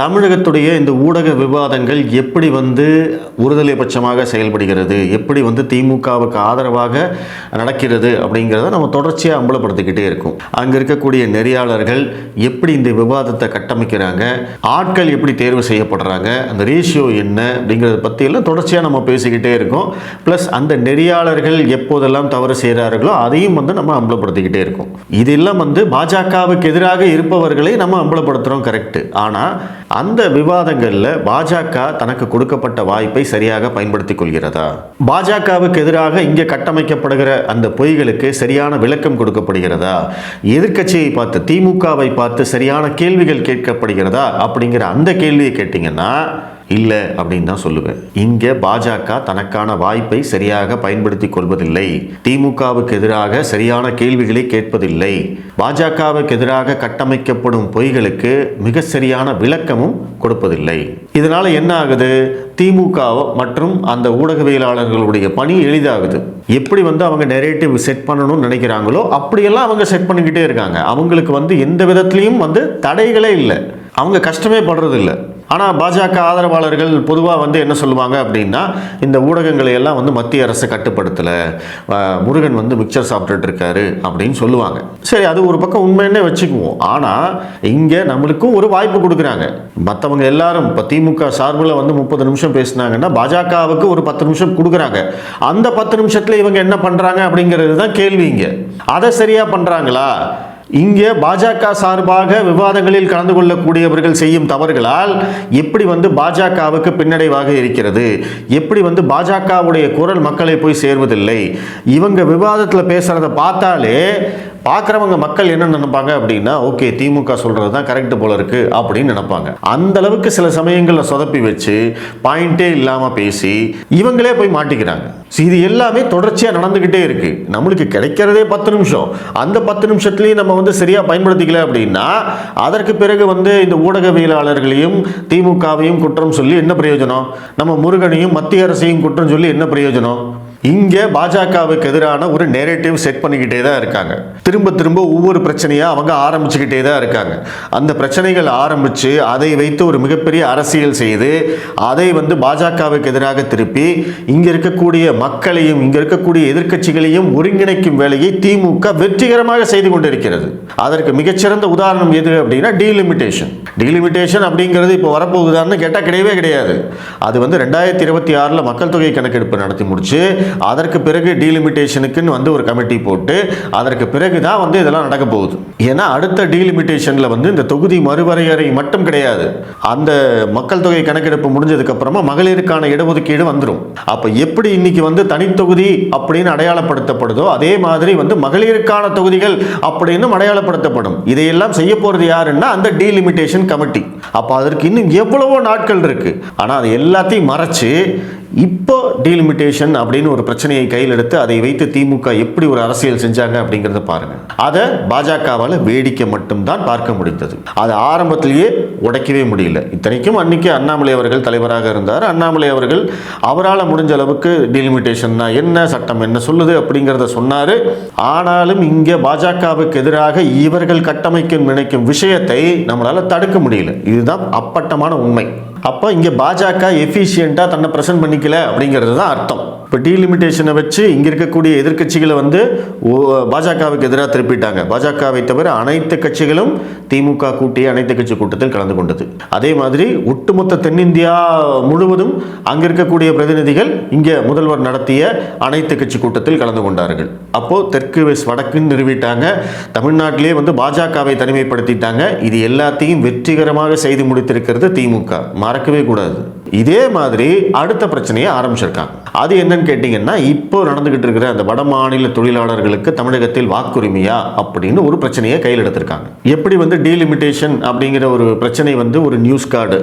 தமிழகத்துடைய இந்த ஊடக விவாதங்கள் எப்படி வந்து ஒருதலை பட்சமாக செயல்படுகிறது? எப்படி வந்து திமுகவுக்கு ஆதரவாக நடக்கிறது அப்படிங்கிறத நம்ம தொடர்ச்சியாக அம்பலப்படுத்திக்கிட்டே இருக்கும். அங்கே இருக்கக்கூடிய நெறியாளர்கள் எப்படி இந்த விவாதத்தை கட்டமைக்கிறாங்க? ஆட்கள் எப்படி தேர்வு செய்யப்படுறாங்க? அந்த ரேஷியோ என்ன? அப்படிங்கிறத பற்றியெல்லாம் தொடர்ச்சியாக நம்ம பேசிக்கிட்டே இருக்கோம். ப்ளஸ் அந்த நெறியாளர்கள் எப்போதெல்லாம் தவறு செய்கிறார்களோ அதையும் வந்து நம்ம அம்பலப்படுத்திக்கிட்டே இருக்கோம். இதெல்லாம் வந்து பாஜகவுக்கு எதிராக இருப்பவர்களை நம்ம அம்பலப்படுத்துகிறோம் கரெக்டு ஆனால் அந்த விவாதங்களில் பாஜக தனக்கு கொடுக்கப்பட்ட வாய்ப்பை சரியாக பயன்படுத்திக் கொள்கிறதா? பாஜகவுக்கு எதிராக இங்கே கட்டமைக்கப்படுகிற அந்த பொய்களுக்கு சரியான விளக்கம் கொடுக்கப்படுகிறதா? எதிர்க்கட்சியை பார்த்து திமுகவை பார்த்து சரியான கேள்விகள் கேட்கப்படுகிறதா? அப்படிங்கிற அந்த கேள்வியை கேட்டிங்கன்னா இல்லை அப்படின்னு தான் சொல்லுவேன். இங்கே பாஜக தனக்கான வாய்ப்பை சரியாக பயன்படுத்தி கொள்வதில்லை. திமுகவுக்கு எதிராக சரியான கேள்விகளை கேட்பதில்லை. பாஜகவுக்கு எதிராக கட்டமைக்கப்படும் பொய்களுக்கு மிக சரியான விளக்கமும் கொடுப்பதில்லை. இதனால் என்ன ஆகுது? திமுக மற்றும் அந்த ஊடகவியலாளர்களுடைய பணி எளிதாகுது. எப்படி வந்து அவங்க நெரேட்டிவ் செட் பண்ணணும்னு நினைக்கிறாங்களோ அப்படியெல்லாம் அவங்க செட் பண்ணிக்கிட்டே இருக்காங்க. அவங்களுக்கு வந்து எந்த விதத்துலையும் வந்து தடைகளே இல்லை. அவங்க கஷ்டமே படுறதில்லை. ஆனால் பாஜக ஆதரவாளர்கள் பொதுவாக வந்து என்ன சொல்லுவாங்க அப்படின்னா இந்த ஊடகங்களை எல்லாம் வந்து மத்திய அரசு கட்டுப்படுத்தலை. முருகன் வந்து மிக்சர் சாப்பிட்டுட்டு இருக்காரு அப்படின்னு சொல்லுவாங்க. சரி அது ஒரு பக்கம் உண்மைன்னே வச்சுக்குவோம். ஆனால் இங்கே நம்மளுக்கும் ஒரு வாய்ப்பு கொடுக்குறாங்க. மற்றவங்க எல்லாரும் இப்போ திமுக சார்பில் வந்து முப்பது நிமிஷம் பேசினாங்கன்னா பாஜகவுக்கு ஒரு பத்து நிமிஷம் கொடுக்குறாங்க. அந்த பத்து நிமிஷத்தில் இவங்க என்ன பண்ணுறாங்க அப்படிங்கிறது தான் கேள்வி இங்கே. அதை சரியாக பண்ணுறாங்களா இங்கே பாஜக சார்பாக விவாதங்களில் கலந்து கொள்ளக்கூடியவர்கள் செய்யும் தவறுகளால் எப்படி வந்து பாஜகவுக்கு பின்னடைவாக இருக்கிறது? எப்படி வந்து பாஜகவுடைய குரல் மக்களை போய் சேர்வதில்லை? இவங்க விவாதத்தில் பேசுகிறத பார்த்தாலே பார்க்குறவங்க மக்கள் என்ன நினைப்பாங்க அப்படின்னா ஓகே திமுக சொல்கிறது தான் கரெக்ட் போல இருக்குது அப்படின்னு நினைப்பாங்க. அந்த அளவுக்கு சில சமயங்களில் சொதப்பி வச்சு பாயிண்டே இல்லாமல் பேசி இவங்களே போய் மாட்டிக்கிறாங்க. இது எல்லாமே தொடர்ச்சியாக நடந்துக்கிட்டே இருக்கு. நம்மளுக்கு கிடைக்கிறதே பத்து நிமிஷம். அந்த பத்து நிமிஷத்துலையும் நம்ம வந்து சரியாக பயன்படுத்திக்கல அப்படின்னா அதற்கு பிறகு வந்து இந்த ஊடகவியலாளர்களையும் திமுகவையும் குற்றம் சொல்லி என்ன பிரயோஜனம்? நம்ம முருகனையும் மத்திய அரசையும் குற்றம் சொல்லி என்ன பிரயோஜனம்? இங்கே பாஜகவுக்கு எதிரான ஒரு நேரேட்டிவ் செட் பண்ணிக்கிட்டே தான் இருக்காங்க. திரும்ப திரும்ப ஒவ்வொரு பிரச்சனையாக அவங்க ஆரம்பிச்சுக்கிட்டே தான் இருக்காங்க. அந்த பிரச்சனைகள் ஆரம்பித்து அதை வைத்து ஒரு மிகப்பெரிய அரசியல் செய்து அதை வந்து பாஜகவுக்கு எதிராக திருப்பி இங்கே இருக்கக்கூடிய மக்களையும் இங்கே இருக்கக்கூடிய எதிர்க்கட்சிகளையும் ஒருங்கிணைக்கும் வேலையை திமுக வெற்றிகரமாக செய்து கொண்டிருக்கிறது. அதற்கு மிகச்சிறந்த உதாரணம் எது அப்படின்னா டீலிமிட்டேஷன் டீலிமிட்டேஷன் அப்படிங்கிறது இப்போ வரப்போகுதான்னு கேட்டால் கிடையவே கிடையாது. அது வந்து ரெண்டாயிரத்தி இருபத்தி ஆறில் மக்கள் தொகை கணக்கெடுப்பு நடத்தி முடிச்சு அதற்கு பிறகு டீலிமிட்டேஷனுக்குன்னு வந்து ஒரு கமிட்டி போட்டு அதற்கு பிறகு தான் வந்து இதெல்லாம் நடக்க போகுது. ஏன்னா அடுத்த டீலிமிட்டேஷனில் வந்து இந்த தொகுதி மறுவரையறை மட்டும் கிடையாது. அந்த மக்கள் தொகை கணக்கெடுப்பு முடிஞ்சதுக்கு அப்புறமா மகளிருக்கான இடஒதுக்கீடு வந்துடும் அப்போ எப்படி இன்னைக்கு வந்து தனித்தொகுதி அப்படின்னு அடையாளப்படுத்தப்படுதோ அதே மாதிரி வந்து மகளிருக்கான தொகுதிகள் அப்படின்னு அடையாளப்படுத்தப்படும். இதையெல்லாம் செய்ய போகிறது யாருன்னா அந்த டீலிமிட்டேஷன் கமிட்டி அப்போ அதற்கு இன்னும் எவ்வளவோ நாட்கள் இருக்கு. ஆனால் அது எல்லாத்தையும் மறைச்சு இப்போ டீலிமிட்டேஷன் அப்படின்னு ஒரு பிரச்சனையை கையில் எடுத்து அதை வைத்து திமுக எப்படி ஒரு அரசியல் செஞ்சாங்க அப்படிங்கிறத பாருங்க. அதை பாஜகவால் வேடிக்கை மட்டும்தான் பார்க்க முடிந்தது. அது ஆரம்பத்திலேயே உடைக்கவே முடியல. இத்தனைக்கும் அன்னைக்கு அண்ணாமலை அவர்கள் தலைவராக இருந்தார். அண்ணாமலை அவர்கள் அவரால் முடிஞ்ச அளவுக்கு டீலிமிட்டேஷன்னா என்ன சட்டம் என்ன சொல்லுது அப்படிங்கிறத சொன்னார். ஆனாலும் இங்கே பாஜகவுக்கு எதிராக இவர்கள் கட்டமைக்க நினைக்கும் விஷயத்தை நம்மளால் தடுக்க முடியல. இதுதான் அப்பட்டமான உண்மை. அப்போ இங்கே பாஜக எஃபிஷியண்ட்டாக தன்னை ப்ரெசென்ட் பண்ணிக்கல அப்படிங்கிறது தான் அர்த்தம். இப்போ டீலிமிட்டேஷனை வச்சு இங்கே இருக்கக்கூடிய எதிர்க்கட்சிகளை வந்து பாஜகவுக்கு எதிராக திருப்பிட்டாங்க. பாஜகவை தவிர அனைத்து கட்சிகளும் திமுக கூட்டிய அனைத்து கட்சி கூட்டத்தில் கலந்து கொண்டது. அதே மாதிரி ஒட்டுமொத்த தென்னிந்தியா முழுவதும் அங்கே இருக்கக்கூடிய பிரதிநிதிகள் இங்கே முதல்வர் நடத்திய அனைத்து கட்சி கூட்டத்தில் கலந்து கொண்டார்கள். அப்போது தெற்கு வெஸ்ட் வடக்குன்னு நிறுவிட்டாங்க. தமிழ்நாட்டிலே வந்து பாஜகவை தனிமைப்படுத்திட்டாங்க. இது எல்லாத்தையும் வெற்றிகரமாக செய்து முடித்திருக்கிறது திமுக. மறக்கவே கூடாது. இதே மாதிரி அடுத்த பிரச்சனையை ஆரம்பிச்சிருக்காங்க. அது என்னன்னு கேட்டிங்கன்னா இப்போ நடந்துகிட்டு இருக்கிற அந்த வட மாநில தொழிலாளர்களுக்கு தமிழகத்தில் வாக்குரிமையா அப்படின்னு ஒரு பிரச்சனையை கையில் எடுத்திருக்காங்க. எப்படி வந்து டீலிமிட்டேஷன் அப்படிங்கிற ஒரு பிரச்சனை வந்து ஒரு நியூஸ் கார்டு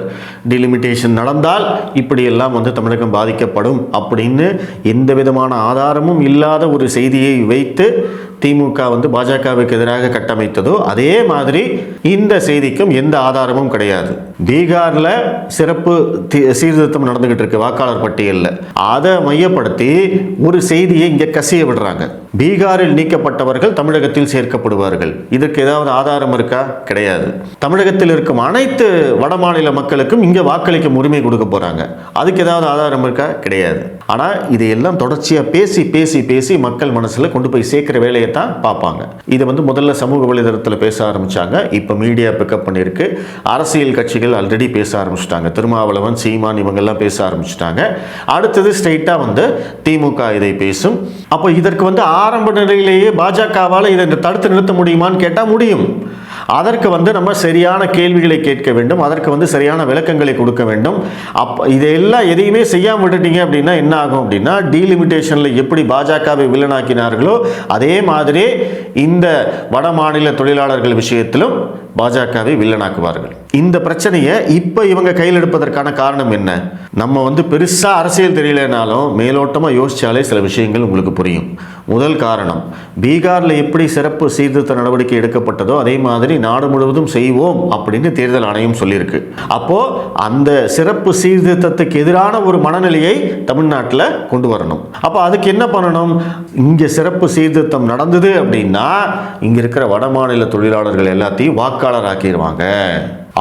டீலிமிட்டேஷன் நடந்தால் இப்படி எல்லாம் வந்து தமிழகம் பாதிக்கப்படும் அப்படின்னு எந்த விதமான ஆதாரமும் இல்லாத ஒரு செய்தியை வைத்து திமுக வந்து பாஜகவுக்கு எதிராக கட்டமைத்ததோ அதே மாதிரி இந்த செய்திக்கும் எந்த ஆதாரமும் கிடையாது. பீகார்ல சிறப்பு சீர்திருத்தம் நடந்துகிட்டு இருக்கு வாக்காளர் பட்டியலில். அதை மையப்படுத்தி ஒரு செய்தியை இங்க கசிய விடுறாங்க. பீகாரில் நீக்கப்பட்டவர்கள் தமிழகத்தில் சேர்க்கப்படுவார்கள். இதற்கு ஏதாவது ஆதாரம் இருக்கா? கிடையாது. தமிழகத்தில் இருக்கும் அனைத்து வடமாநில மக்களுக்கும் இங்க வாக்களிக்கும் உரிமை கொடுக்க போறாங்க. அதுக்கு ஏதாவது ஆதாரம் இருக்கா? கிடையாது. ஆனா இதையெல்லாம் தொடர்ச்சியா பேசி பேசி பேசி மக்கள் மனசுல கொண்டு போய் சேர்க்கிற வேலையை தான் பார்ப்பாங்க. இதை வந்து முதல்ல சமூக வலைதளத்தில் பேச ஆரம்பிச்சாங்க. இப்போ இப்போ மீடியா பிக்கப் பண்ணியிருக்கு. அரசியல் கட்சிகள் ஆல்ரெடி பேச ஆரம்பிச்சிட்டாங்க. திருமாவளவன் சீமான் இவங்கெல்லாம் பேச ஆரம்பிச்சிட்டாங்க. அடுத்தது ஸ்ட்ரெயிட்டாக வந்து திமுக இதை பேசும். அப்போ இதற்கு வந்து ஆரம்ப நிலையிலேயே பாஜகவால் இதை தடுத்து நிறுத்த முடியுமான்னு கேட்டால் முடியும். அதற்கு வந்து நம்ம சரியான கேள்விகளை கேட்க வேண்டும். அதற்கு வந்து சரியான விளக்கங்களை கொடுக்க வேண்டும். அப் இதையெல்லாம் எதையுமே செய்யாமல் விட்டுட்டீங்க அப்படின்னா என்ன ஆகும் அப்படின்னா டீலிமிட்டேஷனில் எப்படி பாஜகவை வில்லனாக்கினார்களோ அதே மாதிரி இந்த வட மாநில தொழிலாளர்கள் விஷயத்திலும் பாஜகவை வில்லனாக்குவார்கள். இந்த பிரச்சனையை இப்போ இவங்க கையில் எடுப்பதற்கான காரணம் என்ன? நம்ம வந்து பெருசாக அரசியல் தெரியலனாலும் மேலோட்டமாக யோசித்தாலே சில விஷயங்கள் உங்களுக்கு புரியும். முதல் காரணம் பீகாரில் எப்படி சிறப்பு சீர்திருத்த நடவடிக்கை எடுக்கப்பட்டதோ அதே மாதிரி நாடு முழுவதும் செய்வோம் அப்படின்னு தேர்தல் ஆணையம் சொல்லியிருக்கு. அப்போது அந்த சிறப்பு சீர்திருத்தத்துக்கு எதிரான ஒரு மனநிலையை தமிழ்நாட்டில் கொண்டு வரணும். அப்போ அதுக்கு என்ன பண்ணணும்? இங்கே சிறப்பு சீர்திருத்தம் நடந்தது அப்படின்னா இங்கே இருக்கிற வட மாநில தொழிலாளர்கள் எல்லாத்தையும் வாக்கு வாக்காளர் ஆக்கிடுவாங்க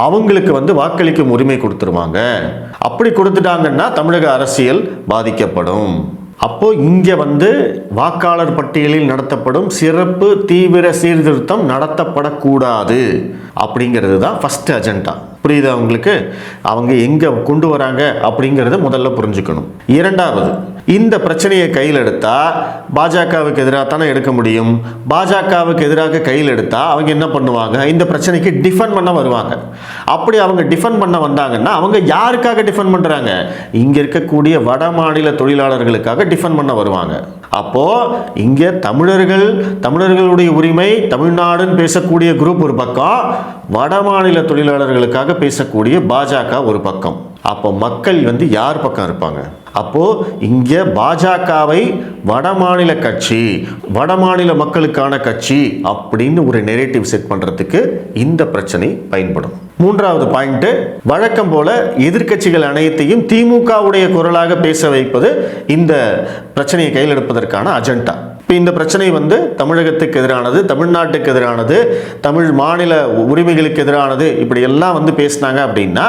அவங்களுக்கு வந்து வாக்களிக்கும் உரிமை கொடுத்துருவாங்க. அப்படி கொடுத்துட்டாங்கன்னா தமிழக அரசியல் பாதிக்கப்படும். அப்போ இங்கே வந்து வாக்காளர் பட்டியலில் நடத்தப்படும் சிறப்பு தீவிர சீர்திருத்தம் நடத்தப்படக்கூடாது. அப்படிங்கிறது தான் ஃபஸ்ட் அஜெண்டா புரியுதா அவங்களுக்கு அவங்க எங்கே கொண்டு வராங்க அப்படிங்கிறத முதல்ல புரிஞ்சுக்கணும். இரண்டாவது இந்த பிரச்சனையை கையில் எடுத்தால் பாஜகவுக்கு எதிராக தானே எடுக்க முடியும்? பாஜகவுக்கு எதிராக கையில் எடுத்தால் அவங்க என்ன பண்ணுவாங்க? இந்த பிரச்சனைக்கு டிஃபெண்ட் பண்ண வருவாங்க. அப்படி அவங்க டிஃபெண்ட் பண்ண வந்தாங்கன்னா அவங்க யாருக்காக டிஃபெண்ட் பண்ணுறாங்க இங்கே இருக்கக்கூடிய வட மாநில தொழிலாளர்களுக்காக டிஃபெண்ட் பண்ண வருவாங்க. அப்போது இங்கே தமிழர்கள் தமிழர்களுடைய உரிமை தமிழ்நாடுன்னு பேசக்கூடிய குரூப் ஒரு பக்கம் வட மாநில தொழிலாளர்களுக்காக பேசக்கூடிய பாஜக ஒரு பக்கம். அப்போ மக்கள் வந்து யார் பக்கம் இருப்பாங்க? அப்போ இங்கே பாஜகவை வடமாநில கட்சி வடமாநில மக்களுக்கான கட்சி அப்படின்னு ஒரு நெரேட்டிவ் செட் பண்ணுறதுக்கு இந்த பிரச்சனை பயன்படும். மூன்றாவது பாயிண்ட்டு வழக்கம் போல எதிர்க்கட்சிகள் அனைத்தையும் திமுகவுடைய குரலாக பேச வைப்பது இந்த பிரச்சனையை கையில் எடுப்பதற்கான அஜெண்டா இப்போ இந்த பிரச்சனை வந்து தமிழகத்துக்கு எதிரானது தமிழ்நாட்டுக்கு எதிரானது தமிழ் மாநில உரிமைகளுக்கு எதிரானது இப்படி எல்லாம் வந்து பேசினாங்க அப்படின்னா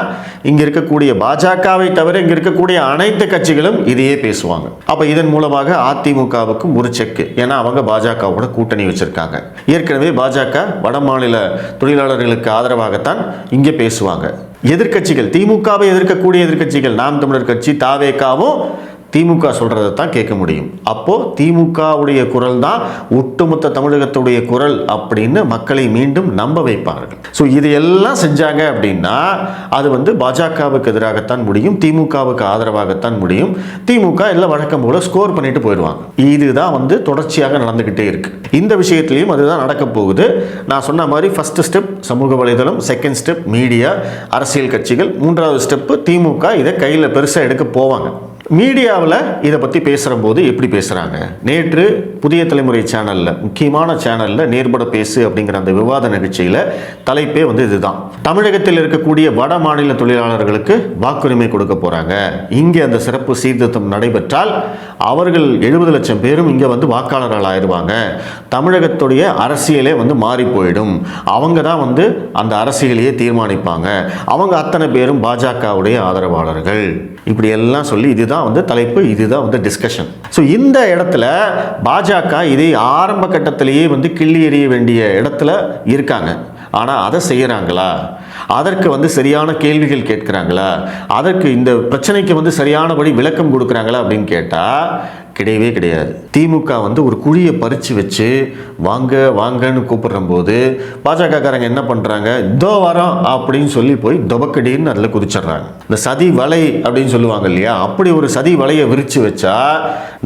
இங்கே இருக்கக்கூடிய பாஜகவை தவிர இங்கே இருக்கக்கூடிய அனைத்து கட்சிகளும் இதையே பேசுவாங்க. அப்போ இதன் மூலமாக அதிமுகவுக்கும் ஒரு செக்கு. ஏன்னா அவங்க பாஜகவோட கூட்டணி வச்சிருக்காங்க. ஏற்கனவே பாஜக வட மாநில தொழிலாளர்களுக்கு ஆதரவாகத்தான் இங்கே பேசுவாங்க. எதிர்க்கட்சிகள் திமுகவை எதிர்க்கக்கூடிய எதிர்க்கட்சிகள் நாம் தமிழர் கட்சி தாவேக்காவும் திமுக சொல்கிறத தான் கேட்க முடியும். அப்போது திமுகவுடைய குரல் தான் ஒட்டுமொத்த தமிழகத்துடைய குரல் அப்படின்னு மக்களை மீண்டும் நம்ப வைப்பார்கள். ஸோ இதையெல்லாம் செஞ்சாங்க அப்படின்னா அது வந்து பாஜகவுக்கு எதிராகத்தான் முடியும் திமுகவுக்கு ஆதரவாகத்தான் முடியும். திமுக எல்லாம் வழக்கம் போல ஸ்கோர் பண்ணிட்டு போயிடுவாங்க. இதுதான் வந்து தொடர்ச்சியாக நடந்துக்கிட்டே இருக்கு. இந்த விஷயத்திலையும் அதுதான் நடக்க போகுது. நான் சொன்ன மாதிரி ஃபர்ஸ்ட் ஸ்டெப் சமூக வலைதளம் செகண்ட் ஸ்டெப் மீடியா அரசியல் கட்சிகள் மூன்றாவது ஸ்டெப்பு திமுக இதை கையில் பெருசாக எடுக்க போவாங்க. மீடியாவில் இதை பற்றி பேசுகிறபோது எப்படி பேசுகிறாங்க? நேற்று புதிய தலைமுறை சேனலில் முக்கியமான சேனலில் நேர்பட பேசு அப்படிங்கிற அந்த விவாத நிகழ்ச்சியில் தலைப்பே வந்து இதுதான். தமிழகத்தில் இருக்கக்கூடிய வட மாநில தொழிலாளர்களுக்கு வாக்குரிமை கொடுக்க போகிறாங்க இங்கே அந்த சிறப்பு சீர்திருத்தம் நடைபெற்றால் அவர்கள் எழுபது லட்சம் பேரும் இங்கே வந்து வாக்காளர்கள் ஆயிடுவாங்க. தமிழகத்துடைய அரசியலே வந்து மாறி போயிடும். அவங்க தான் வந்து அந்த அரசியலையே தீர்மானிப்பாங்க. அவங்க அத்தனை பேரும் பாஜகவுடைய ஆதரவாளர்கள். இப்படி எல்லாம் சொல்லி இதுதான் வந்து தலைப்பு இதுதான் வந்து டிஸ்கஷன் ஸோ இந்த இடத்துல பாஜக இதை ஆரம்ப கட்டத்திலேயே வந்து கிள்ளி எறிய வேண்டிய இடத்துல இருக்காங்க. ஆனால் அதை செய்கிறாங்களா அதற்கு வந்து சரியான கேள்விகள் கேட்குறாங்களா? அதற்கு இந்த பிரச்சனைக்கு வந்து சரியானபடி விளக்கம் கொடுக்குறாங்களா அப்படின்னு கேட்டால் கிடையவே கிடையாது. திமுக வந்து ஒரு குழியை பறித்து வச்சு வாங்க வாங்கன்னு கூப்பிடுற போது பாஜகக்காரங்க என்ன பண்ணுறாங்க இதோ வரோம் அப்படின்னு சொல்லி போய் தொபக்கடின்னு அதில் குதிச்சிடுறாங்க. இந்த சதி வலை அப்படின்னு சொல்லுவாங்க இல்லையா? அப்படி ஒரு சதி வலையை விரித்து வச்சா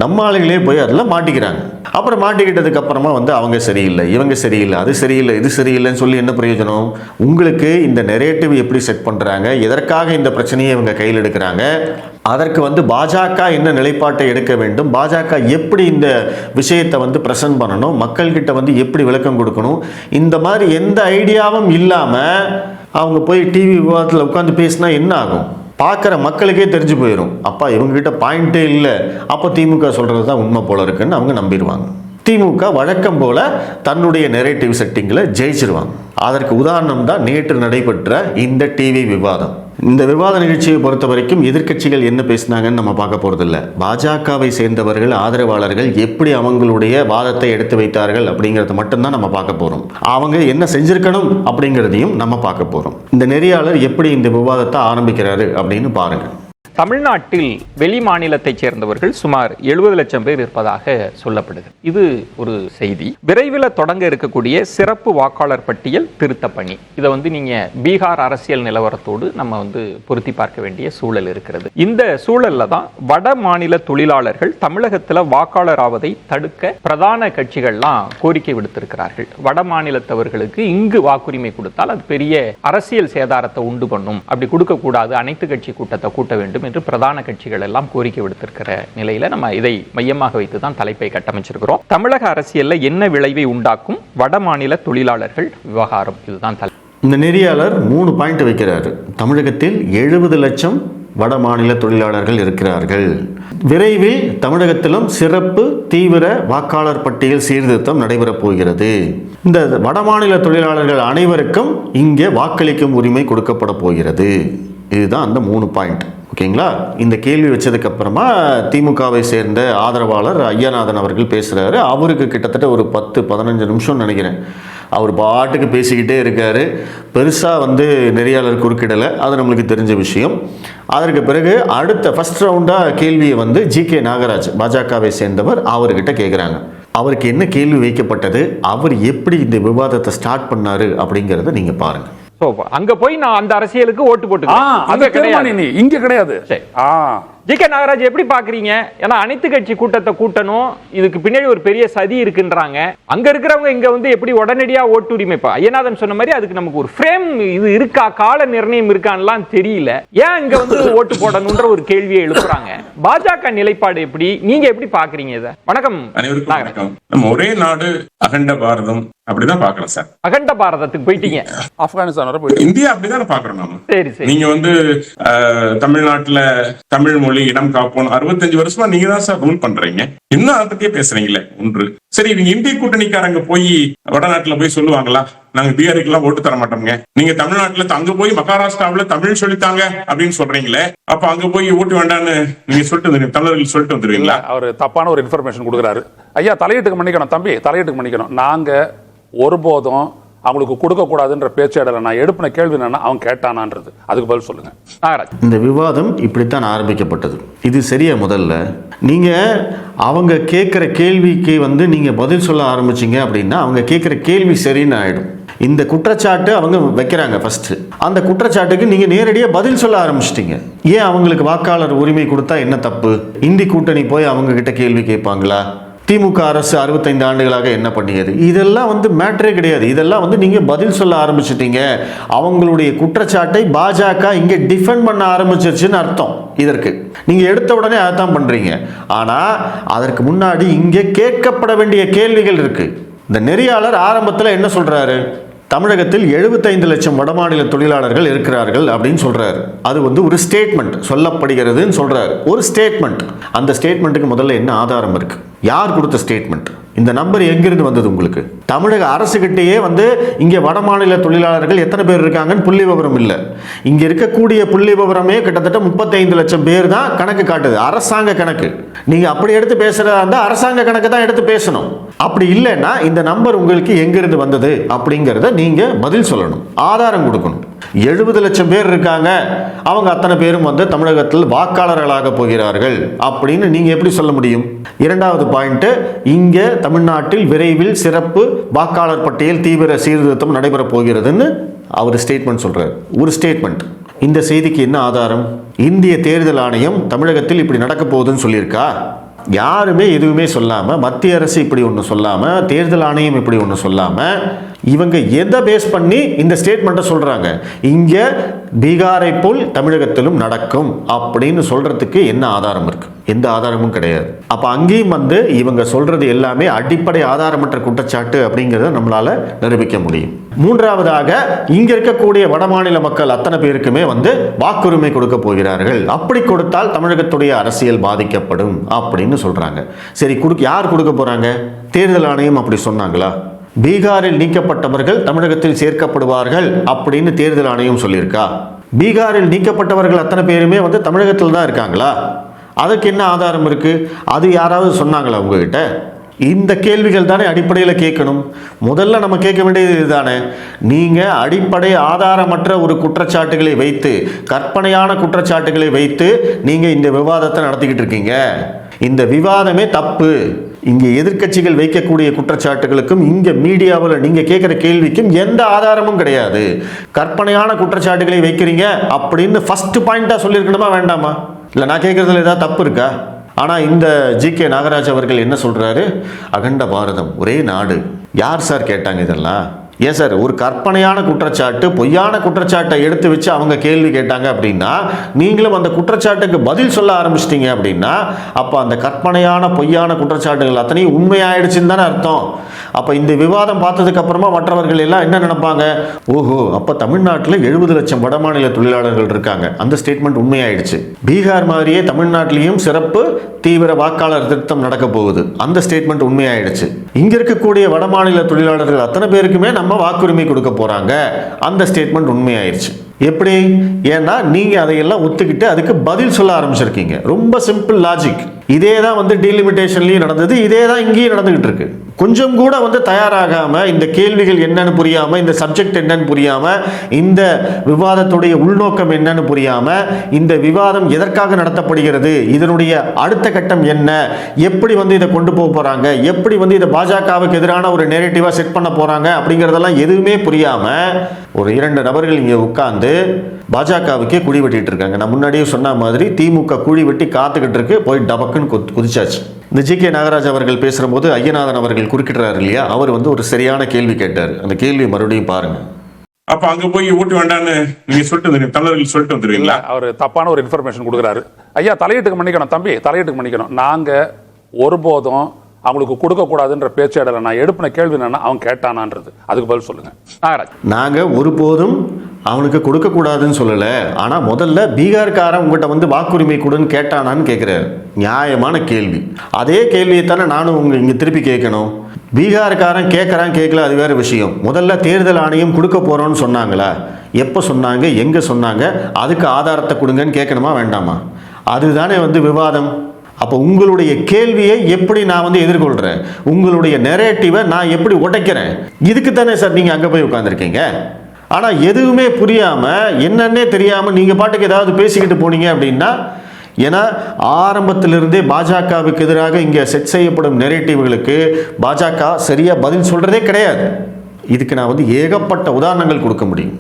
நம்ம ஆளுங்களே போய் அதில் மாட்டிக்கிறாங்க. அப்புறம் மாட்டிக்கிட்டதுக்கு அப்புறமா வந்து அவங்க சரியில்லை இவங்க சரியில்லை அது சரியில்லை இது சரியில்லைன்னு சொல்லி என்ன பிரயோஜனம்? உங்களுக்கு இந்த நெரேட்டிவ் எப்படி செட் பண்ணுறாங்க எதற்காக இந்த பிரச்சனையை இவங்க கையில் எடுக்கிறாங்க? அதற்கு வந்து பாஜக என்ன நிலைப்பாட்டை எடுக்க வேண்டும்? பாஜக எப்படி இந்த விஷயத்தை வந்து ப்ரெசன்ட் பண்ணணும்? மக்கள்கிட்ட வந்து எப்படி விளக்கம் கொடுக்கணும்? இந்த மாதிரி எந்த ஐடியாவும் இல்லாமல் அவங்க போய் டிவி விவாதத்தில் உட்காந்து பேசினா என்ன ஆகும்? பார்க்குற மக்களுக்கே தெரிஞ்சு போயிடும் அப்பா இவங்ககிட்ட பாயிண்ட்டே இல்லை. அப்போ திமுக சொல்கிறது தான் உண்மை போல இருக்குன்னு அவங்க நம்பிடுவாங்க. திமுக வழக்கம் போல் தன்னுடைய நெரேட்டிவ் செட்டிங்கில் ஜெயிச்சிருவாங்க. அதற்கு உதாரணம் தான் நேற்று நடைபெற்ற இந்த டிவி விவாதம். இந்த விவாத நிகழ்ச்சியை பொறுத்த வரைக்கும் எதிர்க்கட்சிகள் என்ன பேசினாங்கன்னு நம்ம பார்க்க போகிறதில்ல பாஜகவை சேர்ந்தவர்கள் ஆதரவாளர்கள் எப்படி அவங்களுடைய வாதத்தை எடுத்து வைத்தார்கள் அப்படிங்கிறத மட்டும்தான் நம்ம பார்க்க போகிறோம் அவங்க என்ன செஞ்சிருக்கணும் அப்படிங்கிறதையும் நம்ம பார்க்க போகிறோம் இந்த நெறியாளர் எப்படி இந்த விவாதத்தை ஆரம்பிக்கிறாரு அப்படின்னு பாருங்கள் தமிழ்நாட்டில் வெளி மாநிலத்தைச் சேர்ந்தவர்கள் சுமார் எழுபது லட்சம் பேர் இருப்பதாக சொல்லப்படுது. இது ஒரு செய்தி. விரைவில் தொடங்க இருக்கக்கூடிய சிறப்பு வாக்காளர் பட்டியல் திருத்த பணி. இதை வந்து நீங்க பீகார் அரசியல் நிலவரத்தோடு நம்ம வந்து பொருத்தி பார்க்க வேண்டிய சூழல் இருக்கிறது. இந்த சூழல்ல தான் வட மாநில தொழிலாளர்கள் தமிழகத்துல வாக்காளர் ஆவதை தடுக்க பிரதான கட்சிகள்லாம் கோரிக்கை விடுத்திருக்கிறார்கள். வட மாநிலத்தவர்களுக்கு இங்கு வாக்குரிமை கொடுத்தால் அது பெரிய அரசியல் சேதாரத்தை உண்டு பண்ணும். அப்படி கொடுக்கக்கூடாது. அனைத்து கட்சி கூட்டத்தை கூட்ட வேண்டும் என்று பிரதான கட்சிகள் எல்லாம் கோரிக்கை விடுத்திருக்கிற நிலையில நம்ம இதை மையமாக வைத்து தான் தலைப்பை கட்டமைச்சிருக்கிறோம். தமிழக அரசியல்ல என்ன விளைவை உண்டாக்கும்? வட மாநில தொழிலாளர்கள் விவகாரம். இதுதான் தலை. இந்த நெறியாளர் மூணு பாயிண்ட் வைக்கிறாரு. தமிழகத்தில் எழுபது லட்சம் வட மாநில தொழிலாளர்கள் இருக்கிறார்கள். விரைவில் தமிழகத்திலும் சிறப்பு தீவிர வாக்காளர் பட்டியல் சீர்திருத்தம் நடைபெறப் போகிறது. இந்த வட மாநில தொழிலாளர்கள் அனைவருக்கும் இங்கே வாக்களிக்கும் உரிமை கொடுக்கப்பட போகிறது. இதுதான் அந்த மூணு பாயிண்ட். ஓகேங்களா? இந்த கேள்வி வச்சதுக்கு அப்புறமா திமுகவை சேர்ந்த ஆதரவாளர் ஐயநாதன் அவர்கள் பேசுகிறாரு அவருக்கு கிட்டத்தட்ட ஒரு பத்து பதினஞ்சு நிமிஷம்னு நினைக்கிறேன். அவர் பாட்டுக்கு பேசிக்கிட்டே இருக்காரு. பெருசாக வந்து நெறியாளர் குறுக்கிடலை. அது நம்மளுக்கு தெரிஞ்ச விஷயம். அதற்கு பிறகு அடுத்த ஃபர்ஸ்ட் ரவுண்டாக கேள்வியை வந்து ஜி கே நாகராஜ் பாஜகவை சேர்ந்தவர் அவர்கிட்ட கேட்குறாங்க அவருக்கு என்ன கேள்வி வைக்கப்பட்டது? அவர் எப்படி இந்த விவாதத்தை ஸ்டார்ட் பண்ணாரு அப்படிங்கிறத நீங்கள் பாருங்கள் அங்க போய் நான் அந்த அரசியலுக்கு ஓட்டு போட்டுக்கிறேன். அது கிடையாது. இங்க கிடையாது. ஆ. ஜி கே நாகராஜ் எப்படி பாக்குறீங்க? ஏன்னா அனைத்து கட்சி கூட்டத்தை கூட்டணும். இதுக்கு பின்னாடி ஒரு பெரிய சதி இருக்குன்றாங்க. அங்க இருக்கிறவங்க இங்க வந்து எப்படி உடனடியா ஓட்டு உரிமை இப்ப ஐயநாதன் சொன்ன மாதிரி அதுக்கு நமக்கு ஒரு ஃப்ரேம் இது இருக்கா? கால நிர்ணயம் இருக்கான்லாம் தெரியல. ஏன் இங்க வந்து ஓட்டு போடணும்ன்ற ஒரு கேள்வியை எழுப்புறாங்க? பாஜக நிலைப்பாடு எப்படி? நீங்க எப்படி பாக்குறீங்க இத? வணக்கம். வணக்கம். நம்ம ஒரே நாடு அகண்ட பாரதம். அப்படிதான் பாக்குறோம் சார். அகண்ட பாரதத்துக்கு போயிட்டீங்க. ஆப்கானிஸ்தான் இந்தியா அப்படிதான் பாக்குறோம் நாம. சரி சரி. நீங்க வந்து தமிழ்நாட்டுல தமிழ் மொழி இடம் காப்போம். அறுபத்தஞ்சு வருஷமா நீங்க தான் சார் ரூல் பண்றீங்க. இன்னும் அதை பத்தியே பேசுறீங்களே? ஒன்று. சரி இவங்க இந்திய கூட்டணிக்காரங்க போய் வடநாட்டுல போய் சொல்லுவாங்களா? நாங்க பிஆருக்கு எல்லாம் ஓட்டு தர மாட்டோங்க நீங்க தமிழ்நாட்டுல அங்க போய் மகாராஷ்டிராவில தமிழ் சொல்லித்தாங்க அப்படின்னு சொல்றீங்களே அப்ப அங்க போய் ஓட்டு வேண்டாம்னு நீங்க சொல்லிட்டு வந்துருவீங்க. தமிழர்கள் சொல்லிட்டு வந்துருவீங்களா? அவர் தப்பான ஒரு இன்ஃபர்மேஷன் கொடுக்குறாரு. ஐயா தலையீட்டுக்கு மன்னிக்கணும் தம்பி தலையீட்டுக்கு மன்னிக்கணும். நாங்க ஒருபோதும் அவங்களுக்கு கொடுக்கக்கூடாதுன்ற பேச்சாடலை நான் எழுப்பின கேள்வி என்னன்னா அவன் கேட்டானான்றது. அதுக்கு பதில் சொல்லுங்க. நாகராஜ். இந்த விவாதம் இப்படித்தான் ஆரம்பிக்கப்பட்டது. இது சரியா முதல்ல? நீங்கள் அவங்க கேட்குற கேள்விக்கு வந்து நீங்கள் பதில் சொல்ல ஆரம்பிச்சீங்க அப்படின்னா அவங்க கேட்குற கேள்வி சரின்னு ஆகிடும் இந்த குற்றச்சாட்டு அவங்க வைக்கிறாங்க ஃபஸ்ட்டு அந்த குற்றச்சாட்டுக்கு நீங்கள் நேரடியாக பதில் சொல்ல ஆரம்பிச்சிட்டிங்க. ஏன் அவங்களுக்கு வாக்காளர் உரிமை கொடுத்தா என்ன தப்பு? இந்தி கூட்டணி போய் அவங்க கிட்ட கேள்வி கேட்பாங்களா? திமுக அரசு அறுபத்தைந்து ஆண்டுகளாக என்ன பண்ணியது? இதெல்லாம் வந்து மேட்ரே கிடையாது. இதெல்லாம் வந்து நீங்கள் பதில் சொல்ல ஆரம்பிச்சிட்டீங்க. அவங்களுடைய குற்றச்சாட்டை பாஜக இங்கே டிஃபெண்ட் பண்ண ஆரம்பிச்சிருச்சுன்னு அர்த்தம். இதற்கு. நீங்கள் எடுத்த உடனே அதை தான் பண்ணுறீங்க ஆனால் அதற்கு முன்னாடி இங்கே கேட்கப்பட வேண்டிய கேள்விகள் இருக்குது இந்த நெறியாளர் ஆரம்பத்தில் என்ன சொல்கிறாரு தமிழகத்தில் எழுபத்தைந்து லட்சம் வடமாநில தொழிலாளர்கள் இருக்கிறார்கள் அப்படின்னு சொல்கிறார் அது வந்து ஒரு ஸ்டேட்மெண்ட் சொல்லப்படுகிறதுன்னு சொல்கிறார் ஒரு ஸ்டேட்மெண்ட் அந்த ஸ்டேட்மெண்ட்டுக்கு முதல்ல என்ன ஆதாரம் இருக்குது யார் கொடுத்த ஸ்டேட்மெண்ட் இந்த நம்பர் எங்கிருந்து வந்தது உங்களுக்கு? தமிழக அரசுகிட்டயே வந்து இங்கே வடமாநில தொழிலாளர்கள் எத்தனை பேர் இருக்காங்கன்னு புள்ளி விவரம் இல்லை. இங்கே இருக்கக்கூடிய புள்ளி விவரமே கிட்டத்தட்ட முப்பத்தைந்து லட்சம் பேர் தான் கணக்கு காட்டுது. அரசாங்க கணக்கு. நீங்கள் அப்படி எடுத்து பேசுகிறதா இருந்தால் அரசாங்க கணக்கு தான் எடுத்து பேசணும். அப்படி இல்லைன்னா இந்த நம்பர் உங்களுக்கு எங்கிருந்து வந்தது அப்படிங்கிறத நீங்கள் பதில் சொல்லணும். ஆதாரம் கொடுக்கணும். எழுபது லட்சம் பேர் இருக்காங்க. அவங்க அத்தனை பேரும் வந்து தமிழகத்தில் வாக்காளர்களாக போகிறார்கள் அப்படின்னு நீங்கள் எப்படி சொல்ல முடியும்? இரண்டாவது பாயிண்ட்டு இங்கே தமிழ்நாட்டில் விரைவில் சிறப்பு வாக்காளர் பட்டியல் தீவிர சீர்திருத்தம் நடைபெற போகிறதுன்னு அவர் ஸ்டேட்மெண்ட் சொல்கிறார் ஒரு ஸ்டேட்மெண்ட் இந்த செய்திக்கு என்ன ஆதாரம்? இந்திய தேர்தல் ஆணையம் தமிழகத்தில் இப்படி நடக்க போகுதுன்னு சொல்லியிருக்கா? யாருமே எதுவுமே சொல்லாமல் மத்திய அரசு இப்படி ஒன்று சொல்லாமல் தேர்தல் ஆணையம் இப்படி ஒன்று சொல்லாமல் இவங்க எதை பேஸ் பண்ணி இந்த ஸ்டேட்மெண்ட்டை சொல்கிறாங்க இங்கே பீகாரை போல் தமிழகத்திலும் நடக்கும் அப்படின்னு சொல்கிறதுக்கு என்ன ஆதாரம் இருக்குது எந்த ஆதாரமும் கிடையாது. அப்போ அங்கேயும் வந்து இவங்க சொல்கிறது எல்லாமே அடிப்படை ஆதாரமற்ற குற்றச்சாட்டு அப்படிங்கிறத நம்மளால நிரூபிக்க முடியும். மூன்றாவதாக இங்கே இருக்கக்கூடிய வடமாநில மக்கள் அத்தனை பேருக்குமே வந்து வாக்குரிமை கொடுக்க போகிறார்கள். அப்படி கொடுத்தால் தமிழகத்துடைய அரசியல் பாதிக்கப்படும் அப்படின்னு சொல்கிறாங்க சரி கொடுக்க யார் கொடுக்க போகிறாங்க தேர்தல் ஆணையம் அப்படி சொன்னாங்களா? பீகாரில் நீக்கப்பட்டவர்கள் தமிழகத்தில் சேர்க்கப்படுவார்கள் அப்படின்னு தேர்தல் ஆணையம் சொல்லியிருக்கா? பீகாரில் நீக்கப்பட்டவர்கள் அத்தனை பேருமே வந்து தமிழகத்தில் தான் இருக்காங்களா? அதுக்கு என்ன ஆதாரம் இருக்குது அது யாராவது சொன்னாங்களா உங்ககிட்ட? இந்த கேள்விகள் தானே அடிப்படையில் கேட்கணும். முதல்ல நம்ம கேட்க வேண்டியது இதுதானே. நீங்கள் அடிப்படை ஆதாரமற்ற ஒரு குற்றச்சாட்டுகளை வைத்து கற்பனையான குற்றச்சாட்டுகளை வைத்து நீங்கள் இந்த விவாதத்தை நடத்திக்கிட்டு இருக்கீங்க. இந்த விவாதமே தப்பு. இங்கே எதிர்க்கட்சிகள் வைக்கக்கூடிய குற்றச்சாட்டுகளுக்கும் இங்கே மீடியாவில் நீங்கள் கேட்குற கேள்விக்கும் எந்த ஆதாரமும் கிடையாது. கற்பனையான குற்றச்சாட்டுகளை வைக்கிறீங்க அப்படின்னு ஃபஸ்ட்டு பாயிண்ட்டாக சொல்லியிருக்கணுமா வேண்டாமா? இல்லை நான் கேட்குறதுல ஏதாவது தப்பு இருக்கா? ஆனால் இந்த ஜி கே நாகராஜ் அவர்கள் என்ன சொல்கிறாரு அகண்ட பாரதம் ஒரே நாடு. யார் சார் கேட்டாங்க இதெல்லாம்? ஏன் சார் ஒரு கற்பனையான குற்றச்சாட்டு பொய்யான குற்றச்சாட்டை எடுத்து வச்சு அவங்க கேள்வி கேட்டாங்க அப்படின்னா நீங்களும் அந்த குற்றச்சாட்டுக்கு பதில் சொல்ல ஆரம்பிச்சிட்டிங்க அப்படின்னா அப்போ அந்த கற்பனையான பொய்யான குற்றச்சாட்டுகள் அத்தனையும் உண்மையாயிடுச்சுன்னு தானே அர்த்தம். அப்போ இந்த விவாதம் பார்த்ததுக்கப்புறமா மற்றவர்கள் எல்லாம் என்ன நினைப்பாங்க? ஓஹோ அப்போ தமிழ்நாட்டில் எழுபது லட்சம் வடமாநில தொழிலாளர்கள் இருக்காங்க. அந்த ஸ்டேட்மெண்ட் உண்மையாயிடுச்சு. பீகார் மாதிரியே தமிழ்நாட்டிலையும் சிறப்பு தீவிர வாக்காளர் திருத்தம் நடக்க போகுது. அந்த ஸ்டேட்மெண்ட் உண்மையாயிடுச்சு. இங்க இருக்கக்கூடிய வடமாநில தொழிலாளர்கள் அத்தனை பேருக்குமே நம்ம வாக்குரிமை கொடுக்க போறாங்க. அந்த ஸ்டேட்மெண்ட் உண்மையாயிருச்சு எப்படி? ஏன்னா நீங்க அதையெல்லாம் ஒத்துக்கிட்டு அதுக்கு பதில் சொல்ல ஆரம்பிச்சிருக்கீங்க. ரொம்ப சிம்பிள் லாஜிக் இதே தான் வந்து டீலிமிட்டேஷன்லையும் நடந்தது இதே தான் இங்கேயும் நடந்துகிட்டு இருக்கு கொஞ்சம் கூட வந்து தயாராகாமல் இந்த கேள்விகள் என்னன்னு புரியாமல் இந்த சப்ஜெக்ட் என்னன்னு புரியாமல் இந்த விவாதத்துடைய உள்நோக்கம் என்னன்னு புரியாமல் இந்த விவாதம் எதற்காக நடத்தப்படுகிறது இதனுடைய அடுத்த கட்டம் என்ன எப்படி வந்து இதை கொண்டு போக போகிறாங்க எப்படி வந்து இதை பாஜகவுக்கு எதிரான ஒரு நெரேட்டிவா செட் பண்ண போகிறாங்க அப்படிங்கிறதெல்லாம் எதுவுமே புரியாமல் ஒரு இரண்டு நபர்கள் இங்கே உட்காந்து பாஜகவுக்கே குழி வெட்டிட்டு இருக்காங்க. நான் முன்னாடியே சொன்ன மாதிரி திமுக குழி வெட்டி காத்துக்கிட்டு இருக்கு. போய் டபக்குன்னு குதி- குதிச்சாச்சு. இந்த ஜி கே நாகராஜ் அவர்கள் பேசும்போது ஐயநாதன் அவர்கள் குறுக்கிடுறாரு இல்லையா? அவர் வந்து ஒரு சரியான கேள்வி கேட்டார். அந்த கேள்வி மறுபடியும் பாருங்க. அப்ப அங்க போய் ஓட்டு வேண்டான்னு நீங்க சொல்லிட்டு வந்துருங்க தமிழர்கள் சொல்லிட்டு வந்துருவீங்களா? அவர் தப்பான ஒரு இன்ஃபர்மேஷன் கொடுக்குறாரு. ஐயா தலையீட்டுக்கு மன்னிக்கணும் தம்பி. தலையீட்டுக்கு மன்னிக்கணும். நாங்க ஒருபோதும் அவங்களுக்கு கொடுக்கக்கூடாதுன்ற பேச்சாடலை நான் எழுப்பின கேள்வி என்னன்னா அவன் கேட்டானான்றது. அதுக்கு பதில் சொல்லுங்க. நாகராஜ். நாங்கள் ஒருபோதும் அவனுக்கு கொடுக்கக்கூடாதுன்னு சொல்லலை. ஆனால் முதல்ல பீகார்காரன் உங்கள்கிட்ட வந்து வாக்குரிமை கொடுன்னு கேட்டானான்னு கேட்குறாரு நியாயமான கேள்வி. அதே கேள்வியை தானே நானும் உங்க இங்கே திருப்பி கேட்கணும். பீகார்காரன் கேட்குறான் கேட்கல அது வேறு விஷயம். முதல்ல தேர்தல் ஆணையம் கொடுக்க போகிறோன்னு சொன்னாங்களா? எப்போ சொன்னாங்க? எங்கே சொன்னாங்க? அதுக்கு ஆதாரத்தை கொடுங்கன்னு கேட்கணுமா வேண்டாமா? அதுதானே வந்து விவாதம். அப்போ உங்களுடைய கேள்வியை எப்படி நான் வந்து எதிர்கொள்கிறேன் உங்களுடைய நெரேட்டிவை நான் எப்படி உடைக்கிறேன்? இதுக்கு தானே சார் நீங்கள் அங்கே போய் உட்காந்துருக்கீங்க ஆனால் எதுவுமே புரியாமல் என்னன்னே தெரியாமல் நீங்கள் பாட்டுக்கு ஏதாவது பேசிக்கிட்டு போனீங்க அப்படின்னா ஏன்னா ஆரம்பத்திலிருந்தே பாஜகவுக்கு எதிராக இங்கே செட் செய்யப்படும் நெரேட்டிவ்களுக்கு பாஜக சரியாக பதில் சொல்கிறதே கிடையாது. இதுக்கு நான் வந்து ஏகப்பட்ட உதாரணங்கள் கொடுக்க முடியும்.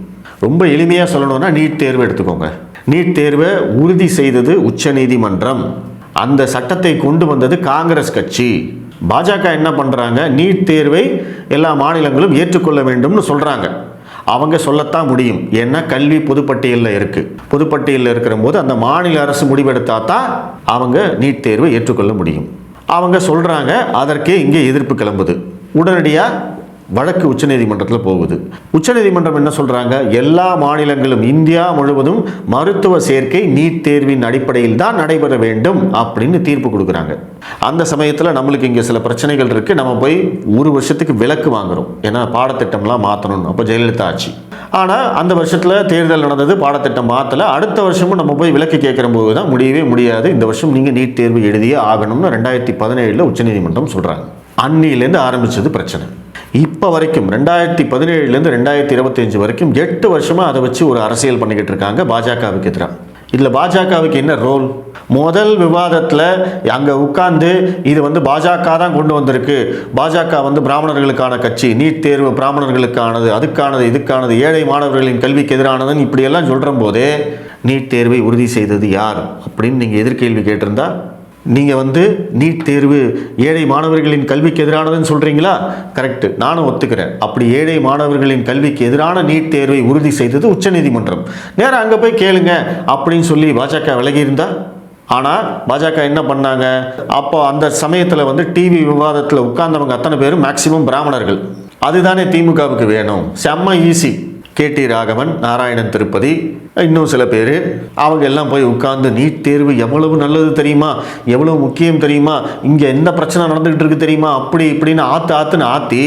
ரொம்ப எளிமையாக சொல்லணும்னா நீட் தேர்வு எடுத்துக்கோங்க. நீட் தேர்வை உறுதி செய்தது உச்சநீதிமன்றம் அந்த சட்டத்தை கொண்டு வந்தது காங்கிரஸ் கட்சி. பாஜக என்ன பண்ணுறாங்க நீட் தேர்வை எல்லா மாநிலங்களும் ஏற்றுக்கொள்ள வேண்டும்னு சொல்கிறாங்க அவங்க சொல்லத்தான் முடியும். ஏன்னா கல்வி பொதுப்பட்டியலில் இருக்குது பொதுப்பட்டியலில் இருக்கிற போது அந்த மாநில அரசு முடிவெடுத்தா தான் அவங்க நீட் தேர்வை ஏற்றுக்கொள்ள முடியும். அவங்க சொல்கிறாங்க அதற்கே இங்கே எதிர்ப்பு கிளம்புது. உடனடியாக வழக்கு உச்சநீதிமன்றத்தில் போகுது. உச்சநீதிமன்றம் என்ன சொல்கிறாங்க எல்லா மாநிலங்களும் இந்தியா முழுவதும் மருத்துவ சேர்க்கை நீட் தேர்வின் அடிப்படையில் தான் நடைபெற வேண்டும் அப்படின்னு தீர்ப்பு கொடுக்குறாங்க. அந்த சமயத்தில் நம்மளுக்கு இங்கே சில பிரச்சனைகள் இருக்குது நம்ம போய் ஒரு வருஷத்துக்கு விலக்கு வாங்குறோம். ஏன்னா பாடத்திட்டம்லாம் மாற்றணும் அப்போ ஜெயலலிதா ஆட்சி. ஆனால் அந்த வருஷத்தில் தேர்தல் நடந்தது பாடத்திட்டம் மாற்றலை அடுத்த வருஷமும் நம்ம போய் விலக்கு கேட்குற போது தான் முடியவே முடியாது. இந்த வருஷம் நீங்கள் நீட் தேர்வு எழுதியே ஆகணும்னு ரெண்டாயிரத்தி பதினேழில் உச்சநீதிமன்றம் சொல்கிறாங்க அன்னிலேருந்து ஆரம்பிச்சது பிரச்சனை. இப்போ வரைக்கும் ரெண்டாயிரத்தி பதினேழுலேருந்து ரெண்டாயிரத்தி இருபத்தஞ்சு வரைக்கும் எட்டு வருஷமாக அதை வச்சு ஒரு அரசியல் பண்ணிக்கிட்டு இருக்காங்க பாஜகவுக்கு எதிராக இதில் பாஜகவுக்கு என்ன ரோல்? முதல் விவாதத்தில் அங்கே உட்கார்ந்து இது வந்து பாஜக தான் கொண்டு வந்திருக்கு. பாஜக வந்து பிராமணர்களுக்கான கட்சி நீட் தேர்வு பிராமணர்களுக்கானது அதுக்கானது இதுக்கானது ஏழை மாணவர்களின் கல்விக்கு எதிரானதுன்னு இப்படியெல்லாம் சொல்கிற போதே நீட் தேர்வை உறுதி செய்தது யார்? அப்படின்னு நீங்கள் எதிர்கேள்வி கேட்டிருந்தா நீங்கள் வந்து நீட் தேர்வு ஏழை மாணவர்களின் கல்விக்கு எதிரானதுன்னு சொல்கிறீங்களா கரெக்டு நானும் ஒத்துக்கிறேன். அப்படி ஏழை மாணவர்களின் கல்விக்கு எதிரான நீட் தேர்வை உறுதி செய்தது உச்சநீதிமன்றம். நேராக அங்கே போய் கேளுங்க அப்படின்னு சொல்லி பாஜக விலகியிருந்தா ஆனால் பாஜக என்ன பண்ணாங்க? அப்போ அந்த சமயத்தில் வந்து டிவி விவாதத்தில் உட்கார்ந்தவங்க அத்தனை பேரும் மேக்சிமம் பிராமணர்கள். அதுதானே திமுகவுக்கு வேணும். செம்ம easy K T Raghavan Narayanan Tirupathi இன்னும் சில பேர் அவங்க எல்லாம் போய் உட்கார்ந்து நீட் தேர்வு எவ்வளவு நல்லது தெரியுமா? எவ்வளவு முக்கியம் தெரியுமா? இங்கே என்ன பிரச்சனை நடந்துக்கிட்டு இருக்கு தெரியுமா? அப்படி இப்படின்னு ஆத்து ஆத்துன்னு ஆத்தி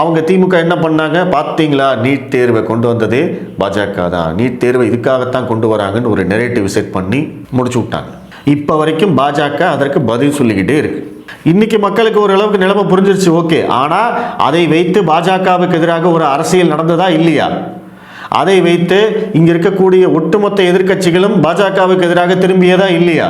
அவங்க திமுக என்ன பண்ணாங்க? பார்த்தீங்களா நீட் தேர்வை கொண்டு வந்தது பாஜக தான். நீட் தேர்வை இதுக்காகத்தான் கொண்டு வராங்கன்னு ஒரு நெரேட்டிவ் செட் பண்ணி முடிச்சு விட்டாங்க. இப்போ வரைக்கும் பாஜக அதற்கு பதில் சொல்லிக்கிட்டே இருக்கு. இன்னைக்கு மக்களுக்கு ஓரளவுக்கு நிலைமை புரிஞ்சிருச்சு ஓகே. ஆனால் அதை வைத்து பாஜகவுக்கு எதிராக ஒரு அரசியல் நடந்ததா இல்லையா? அதை வைத்து இங்கே இருக்கக்கூடிய ஒட்டுமொத்த எதிர்க்கட்சிகளும் பாஜகவுக்கு எதிராக திரும்பியதா இல்லையா?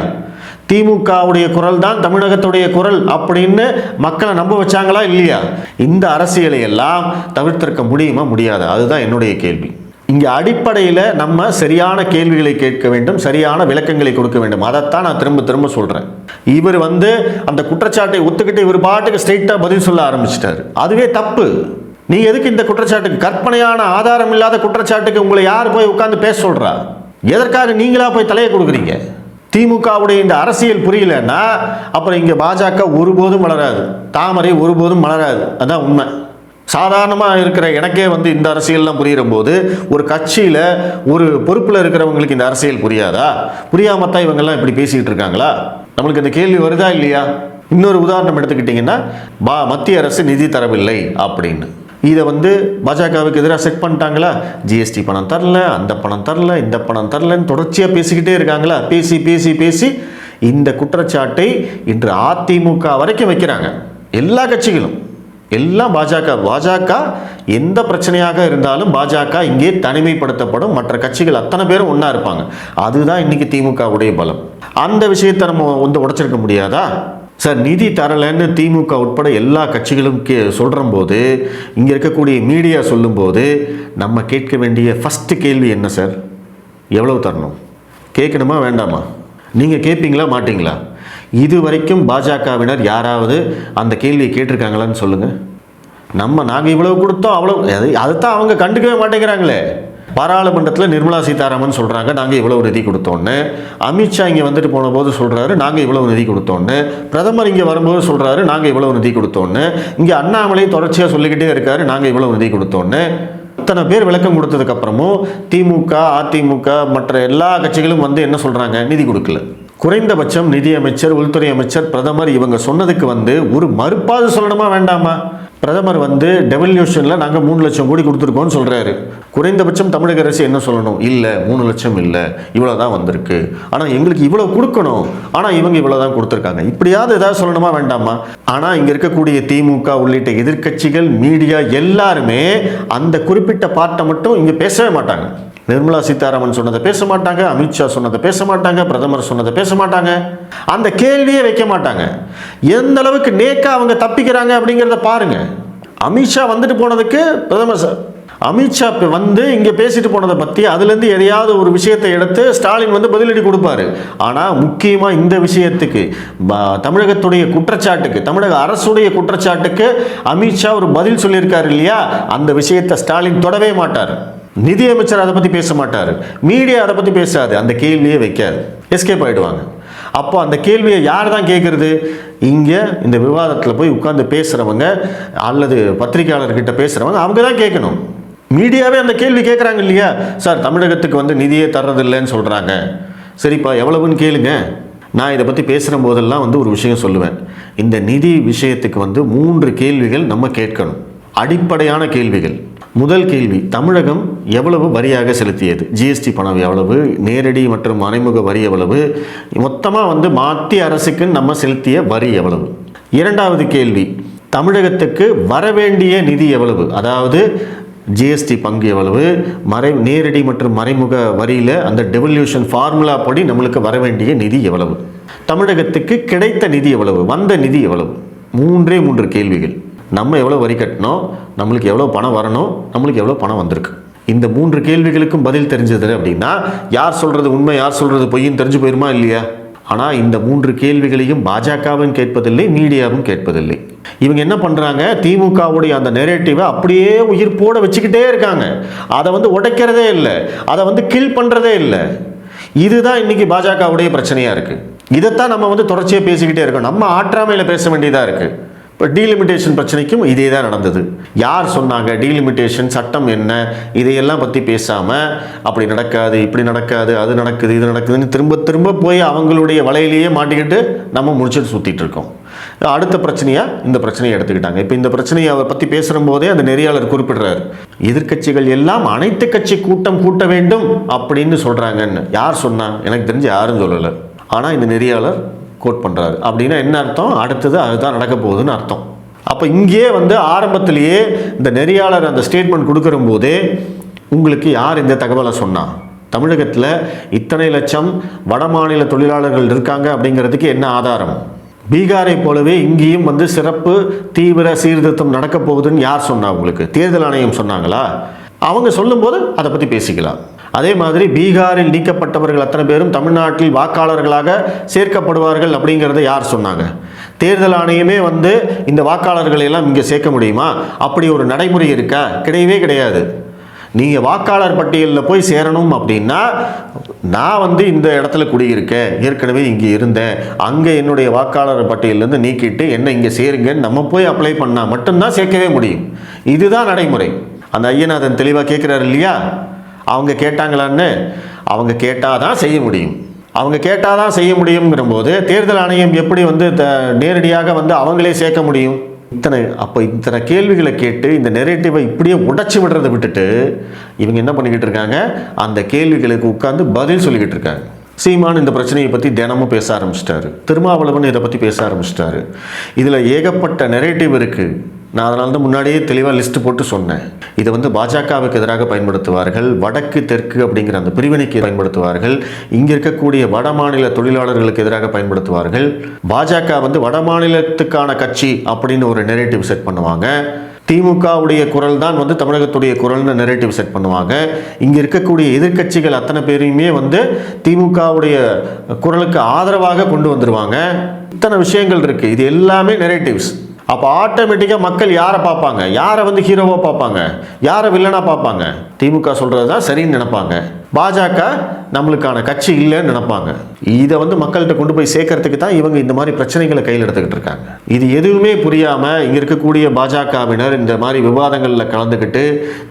திமுகவுடைய குரல் தான் தமிழகத்துடைய குரல் அப்படின்னு மக்களை நம்ப வச்சாங்களா இல்லையா? இந்த அரசியலை எல்லாம் தவிர்த்திருக்க முடியுமா முடியாதா? அதுதான் என்னுடைய கேள்வி. இங்கே அடிப்படையில் நம்ம சரியான கேள்விகளை கேட்க வேண்டும் சரியான விளக்கங்களை கொடுக்க வேண்டும். அதைத்தான் நான் திரும்ப திரும்ப சொல்கிறேன் இவர் வந்து அந்த குற்றச்சாட்டை ஒத்துக்கிட்டு இவர் பாட்டுக்கு ஸ்ட்ரெயிட்டாக பதில் சொல்ல ஆரம்பிச்சிட்டாரு. அதுவே தப்பு. நீ எதுக்கு இந்த குற்றச்சாட்டுக்கு? கற்பனையான ஆதாரம் இல்லாத குற்றச்சாட்டுக்கு உங்களை யார் போய் உட்காந்து பேச சொல்கிறா எதற்காக நீங்களா போய் தலையை கொடுக்குறீங்க? திமுகவுடைய இந்த அரசியல் புரியலன்னா அப்புறம் இங்கே பாஜக ஒருபோதும் வளராது. தாமரை ஒருபோதும் வளராது அதான் உண்மை. சாதாரணமாக இருக்கிற எனக்கே வந்து இந்த அரசியல்லாம் புரிகிற போது ஒரு கட்சியில் ஒரு பொறுப்பில் இருக்கிறவங்களுக்கு இந்த அரசியல் புரியாதா? புரியாம இவங்கெல்லாம் இப்படி பேசிக்கிட்டு இருக்காங்களா? நம்மளுக்கு இந்த கேள்வி வருதா இல்லையா? இன்னொரு உதாரணம் எடுத்துக்கிட்டிங்கன்னா பா மத்திய அரசு நிதி தரவில்லை அப்படின்னு. இதை வந்து பாஜகவுக்கு எதிராக செட் பண்ணிட்டாங்களா? ஜிஎஸ்டி பணம் தரல அந்த பணம் தரல இந்த பணம் தரலன்னு தொடர்ச்சியாக பேசிக்கிட்டே இருக்காங்களா? பேசி பேசி பேசி இந்த குற்றச்சாட்டை இன்று அதிமுக வரைக்கும் வைக்கிறாங்க. எல்லா கட்சிகளும். எல்லாம் பாஜக. பாஜக எந்த பிரச்சனையாக இருந்தாலும் பாஜக இங்கே தனிமைப்படுத்தப்படும். மற்ற கட்சிகள் அத்தனை பேரும் ஒன்றா இருப்பாங்க. அதுதான் இன்னைக்கு திமுகவுடைய பலம். அந்த விஷயத்தை நம்ம வந்து உடைச்சிருக்க முடியாதா? சார் நிதி தரலைன்னு திமுக உட்பட எல்லா கட்சிகளும் கே சொல்கிற போது இங்கே இருக்கக்கூடிய மீடியா சொல்லும்போது நம்ம கேட்க வேண்டிய ஃபஸ்ட்டு கேள்வி என்ன சார்? எவ்வளவு தரணும்? கேட்கணுமா வேண்டாமா? நீங்கள் கேட்பீங்களா மாட்டிங்களா? இது வரைக்கும் பாஜகவினர் யாராவது அந்த கேள்வியை கேட்டிருக்காங்களான்னு சொல்லுங்கள் நம்ம நாங்கள் இவ்வளவு கொடுத்தோம் அவ்வளோ அது அதைத்தான் அவங்க கண்டுக்கவே மாட்டேங்கிறாங்களே. பாராளுமன்றத்தில் நிர்மலா சீதாராமன் சொல்கிறாங்க நாங்கள் இவ்வளோ நிதி கொடுத்தோன்னு அமித்ஷா இங்கே வந்துட்டு போன போது சொல்கிறாரு நாங்கள் இவ்வளோ நிதி கொடுத்தோன்னு பிரதமர் இங்கே வரும்போது சொல்கிறாரு நாங்கள் இவ்வளோ நிதி கொடுத்தோன்னு இங்கே அண்ணாமலை தொடர்ச்சியாக சொல்லிக்கிட்டே இருக்காரு நாங்கள் இவ்வளவு நிதி கொடுத்தோன்னு இத்தனை பேர் விளக்கம் கொடுத்ததுக்கப்புறமும் திமுக அதிமுக மற்ற எல்லா கட்சிகளும் வந்து என்ன சொல்கிறாங்க நிதி கொடுக்கல. குறைந்தபட்சம் நிதி அமைச்சர் உள்துறை அமைச்சர் பிரதமர் இவங்க சொன்னதுக்கு வந்து ஒரு மறுப்பாவது சொல்லணுமா வேண்டாமா? பிரதமர் வந்து டெவல்யூஷனில் நாங்கள் மூணு லட்சம் கோடி கொடுத்துருக்கோம்னு சொல்கிறாரு குறைந்தபட்சம் தமிழக அரசு என்ன சொல்லணும்? இல்லை மூணு லட்சம் இல்லை. இவ்வளோ தான் வந்திருக்கு. ஆனால் எங்களுக்கு இவ்வளோ கொடுக்கணும். ஆனால் இவங்க இவ்வளோ தான் கொடுத்துருக்காங்க. இப்படியாவது ஏதாவது சொல்லணுமா வேண்டாமா? ஆனால் இங்கே இருக்கக்கூடிய திமுக உள்ளிட்ட எதிர்க்கட்சிகள் மீடியா எல்லாருமே அந்த குறிப்பிட்ட பார்ட்டை மட்டும் இங்கே பேசவே மாட்டாங்க. நிர்மலா சீதாராமன் சொன்னதை பேச மாட்டாங்க அமித்ஷா சொன்னதை பேச மாட்டாங்க பிரதமர் சொன்னதை பேச மாட்டாங்க. அந்த கேள்வியே வைக்க மாட்டாங்க. எந்த அளவுக்கு நேக்கா அவங்க தப்பிக்கிறாங்க அப்படிங்கிறத பாருங்க. அமித்ஷா வந்துட்டு போனதுக்கு பிரதமர் சார் அமித்ஷா வந்து இங்கே பேசிட்டு போனதை பற்றி அதுலேருந்து எதையாவது ஒரு விஷயத்தை எடுத்து ஸ்டாலின் வந்து பதிலடி கொடுப்பாரு. ஆனால் முக்கியமாக இந்த விஷயத்துக்கு தமிழகத்துடைய குற்றச்சாட்டுக்கு தமிழக அரசுடைய குற்றச்சாட்டுக்கு அமித்ஷா ஒரு பதில் சொல்லியிருக்காரு இல்லையா? அந்த விஷயத்தை ஸ்டாலின் தொடவே மாட்டார். நிதியமைச்சர் அதை பற்றி பேச மாட்டார். மீடியா அதை பற்றி பேசாது. அந்த கேள்வியே வைக்காது. எஸ்கேப் ஆகிடுவாங்க அப்போ அந்த கேள்வியை யார் தான் கேட்குறது இங்கே இந்த விவாதத்தில் போய் உட்காந்து பேசுகிறவங்க அல்லது பத்திரிகையாளர்கிட்ட பேசுகிறவங்க அவங்க தான் கேட்கணும் மீடியாவே அந்த கேள்வி கேட்குறாங்க இல்லையா? சார் தமிழகத்துக்கு வந்து நிதியே தர்றதில்லைன்னு சொல்கிறாங்க சரிப்பா எவ்வளவுன்னு கேளுங்க. நான் இதை பற்றி பேசுகிற போதெல்லாம் வந்து ஒரு விஷயம் சொல்லுவேன். இந்த நிதி விஷயத்துக்கு வந்து மூன்று கேள்விகள் நம்ம கேட்கணும். அடிப்படையான கேள்விகள். முதல் கேள்வி தமிழகம் எவ்வளவு வரியாக செலுத்தியது? ஜிஎஸ்டி பணம் எவ்வளவு? நேரடி மற்றும் மறைமுக வரி எவ்வளவு? மொத்தமாக வந்து மத்திய அரசுக்கு நம்ம செலுத்திய வரி எவ்வளவு? இரண்டாவது கேள்வி தமிழகத்துக்கு வரவேண்டிய நிதி எவ்வளவு? அதாவது ஜிஎஸ்டி பங்கு எவ்வளவு? மறை நேரடி மற்றும் மறைமுக வரியில் அந்த டெவல்யூஷன் ஃபார்முலா படி நம்மளுக்கு வர வேண்டிய நிதி எவ்வளவு? தமிழகத்துக்கு கிடைத்த நிதி எவ்வளவு? வந்த நிதி எவ்வளவு? மூன்றே மூன்று கேள்விகள். நம்ம எவ்வளோ வரி கட்டணும் நம்மளுக்கு எவ்வளோ பணம் வரணும்? நம்மளுக்கு எவ்வளோ பணம் வந்திருக்கு? இந்த மூன்று கேள்விகளுக்கும் பதில் தெரிஞ்சது அப்படின்னா யார் சொல்கிறது உண்மை யார் சொல்கிறது பொய்ன்னு தெரிஞ்சு போயிருமா இல்லையா? ஆனால் இந்த மூன்று கேள்விகளையும் பாஜகவும் கேட்பதில்லை மீடியாவும் கேட்பதில்லை. இவங்க என்ன பண்ணுறாங்க திமுகவுடைய அந்த நெரேட்டிவை அப்படியே உயிர்ப்போட வச்சுக்கிட்டே இருக்காங்க. அதை வந்து உடைக்கிறதே இல்லை. அதை வந்து கில் பண்ணுறதே இல்லை. இதுதான் இன்னைக்கு பாஜகவுடைய பிரச்சனையாக இருக்குது இதைத்தான் நம்ம வந்து தொடர்ச்சியாக பேசிக்கிட்டே இருக்கோம். நம்ம ஆற்றாமையில் பேச வேண்டியதாக இருக்குது இப்போ டீலிமிட்டேஷன் பிரச்சனைக்கும் இதே தான் நடந்தது. யார் சொன்னாங்க டீலிமிட்டேஷன் சட்டம் என்ன? இதையெல்லாம் பற்றி பேசாமல் அப்படி நடக்காது இப்படி நடக்காது அது நடக்குது இது நடக்குதுன்னு திரும்ப திரும்ப போய் அவங்களுடைய வலையிலேயே மாட்டிக்கிட்டு நம்ம முடிச்சுட்டு சுற்றிட்டு இருக்கோம். அடுத்த பிரச்சனையாக இந்த பிரச்சனையை எடுத்துக்கிட்டாங்க. இப்போ இந்த பிரச்சனையை அதை பற்றி பேசுகிறபோதே அந்த நெறியாளர் குறிப்பிடுறாரு. எதிர்க்கட்சிகள் எல்லாம் அனைத்து கட்சி கூட்டம் கூட்ட வேண்டும் அப்படின்னு சொல்கிறாங்கன்னு யார் சொன்னா? எனக்கு தெரிஞ்சு யாரும் சொல்லலை. ஆனால் இந்த நெறியாளர் கோட் பண்ணுறாரு அப்படின்னா என்ன அர்த்தம்? அடுத்தது அதுதான் நடக்க போகுதுன்னு அர்த்தம். அப்போ இங்கேயே வந்து ஆரம்பத்திலேயே இந்த நெறியாளர் அந்த ஸ்டேட்மெண்ட் கொடுக்குற போதே உங்களுக்கு யார் இந்த தகவலை சொன்னா? தமிழகத்தில் இத்தனை லட்சம் வட மாநில தொழிலாளர்கள் இருக்காங்க அப்படிங்கிறதுக்கு என்ன ஆதாரம்? பீகாரை போலவே இங்கேயும் வந்து சிறப்பு தீவிர சீர்திருத்தம் நடக்க போகுதுன்னு யார் சொன்னா உங்களுக்கு? தேர்தல் ஆணையம் சொன்னாங்களா? அவங்க சொல்லும்போது அதை பற்றி பேசிக்கலாம். அதே மாதிரி பீகாரில் நீக்கப்பட்டவர்கள் அத்தனை பேரும் தமிழ்நாட்டில் வாக்காளர்களாக சேர்க்கப்படுவார்கள் அப்படிங்கிறத யார் சொன்னாங்க? தேர்தல் ஆணையமே வந்து இந்த வாக்காளர்களை எல்லாம் இங்கே சேர்க்க முடியுமா? அப்படி ஒரு நடைமுறை இருக்கா? கிடையவே கிடையாது. நீங்கள் வாக்காளர் பட்டியலில் போய் சேரணும் அப்படின்னா நான் வந்து இந்த இடத்துல குடியிருக்கேன். ஏற்கனவே இங்கே இருந்தேன். அங்கே என்னுடைய வாக்காளர் பட்டியலேருந்து நீக்கிட்டு என்ன இங்கே சேருங்கன்னு நம்ம போய் அப்ளை பண்ணால் மட்டும்தான் சேர்க்கவே முடியும். இதுதான் நடைமுறை. அந்த ஐயநாதன் தெளிவாக கேட்குறாரு இல்லையா? அவங்க கேட்டாங்களான்னு? அவங்க கேட்டால் தான் செய்ய முடியும். அவங்க கேட்டால் தான் செய்ய முடியுங்கிற போது தேர்தல் ஆணையம் எப்படி வந்து த- நேரடியாக வந்து அவங்களே சேர்க்க முடியும்? இத்தனை அப்போ இத்தனை கேள்விகளை கேட்டு இந்த நெரேட்டிவை இப்படியே உடைச்சி விடுறதை விட்டுட்டு இவங்க என்ன பண்ணிக்கிட்டு இருக்காங்க? அந்த கேள்விகளுக்கு உட்காந்து பதில் சொல்லிக்கிட்டு இருக்காங்க. சீமான் இந்த பிரச்சனையை பற்றி தினமும் பேச ஆரம்பிச்சிட்டாரு. திருமாவளவன் இதை பற்றி பேச ஆரம்பிச்சிட்டாரு. இதில் ஏகப்பட்ட நெரேட்டிவ் இருக்குது நான் அதனால தான் முன்னாடியே தெளிவாக லிஸ்ட் போட்டு சொன்னேன். இதை வந்து பாஜகவுக்கு எதிராக பயன்படுத்துவார்கள் வடக்கு தெற்கு அப்படிங்கிற அந்த பிரிவினைக்கு பயன்படுத்துவார்கள் இங்கே இருக்கக்கூடிய வட மாநில தொழிலாளர்களுக்கு எதிராக பயன்படுத்துவார்கள். பாஜக வந்து வட மாநிலத்துக்கான கட்சி அப்படின்னு ஒரு நெரேட்டிவ் செட் பண்ணுவாங்க. திமுகவுடைய குரல் தான் வந்து தமிழகத்துடைய குரல்னு நெரேட்டிவ் செட் பண்ணுவாங்க. இங்கே இருக்கக்கூடிய எதிர்க்கட்சிகள் அத்தனை பேரையுமே வந்து திமுகவுடைய குரலுக்கு ஆதரவாக கொண்டு வந்துருவாங்க. இத்தனை விஷயங்கள் இருக்குது இது எல்லாமே நெரேட்டிவ்ஸ் அப்போ ஆட்டோமேட்டிக்காக மக்கள் யாரை பார்ப்பாங்க? யாரை வந்து ஹீரோவாக பார்ப்பாங்க? யாரை வில்லனாக பார்ப்பாங்க? திமுக சொல்கிறது தான் சரின்னு நினைப்பாங்க. பாஜக நம்மளுக்கான கட்சி இல்லைன்னு நினைப்பாங்க. இதை வந்து மக்கள்கிட்ட கொண்டு போய் சேர்க்கறதுக்கு தான் இவங்க இந்த மாதிரி பிரச்சனைகளை கையில் எடுத்துக்கிட்டு இருக்காங்க. இது எதுவுமே புரியாமல் இங்கே இருக்கக்கூடிய பாஜகவினர் இந்த மாதிரி விவாதங்களில் கலந்துக்கிட்டு